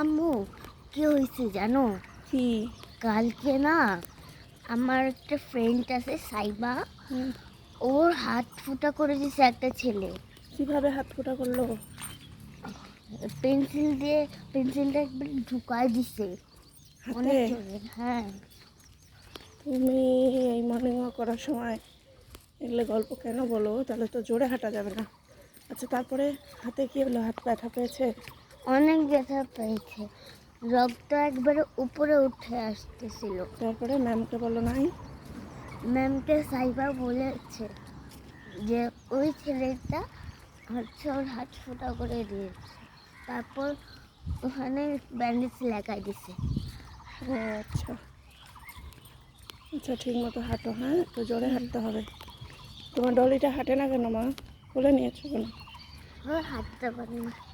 আম্মু কি হয়েছে জানো? কি? কালকে না আমার একটা ফ্রেন্ড আছে সাইবা। ওর হাত ফুটা করে দিয়েছে একটা ছেলে। কীভাবে হাত ফোটা করল? পেন্সিল দিয়ে পেন্সিলটা একবার ঢুকায় দিছে। অনেক জোরে হ্যাঁ। তুমি এই মর্নিং ওয়াক করার সময় এগুলো গল্প কেন বলো? তাহলে তো জোরে হাঁটা যাবে না। আচ্ছা তারপরে হাতে কি হলো? হাত ব্যথা পেয়েছে? অনেক ব্যথা পেয়েছে। রক্ত একবারে উপরে উঠে আসতেছিল। তারপরে ম্যামকে বলো নাই? ম্যামকে সাইবা বলেছে যে ওই ছেলেটা হচ্ছে ওর হাত ফোটা করে দিয়েছে। তারপর ওখানে ব্যান্ডেজ লাগাই দিছে। ও আচ্ছা। আচ্ছা ঠিক মতো হাঁটো হ্যাঁ? একটু জোরে হাঁটতে হবে। তোমার ডলিটা হাঁটে না কেন মা? বলে নিয়েছো কেন? হাঁটতে পারি না।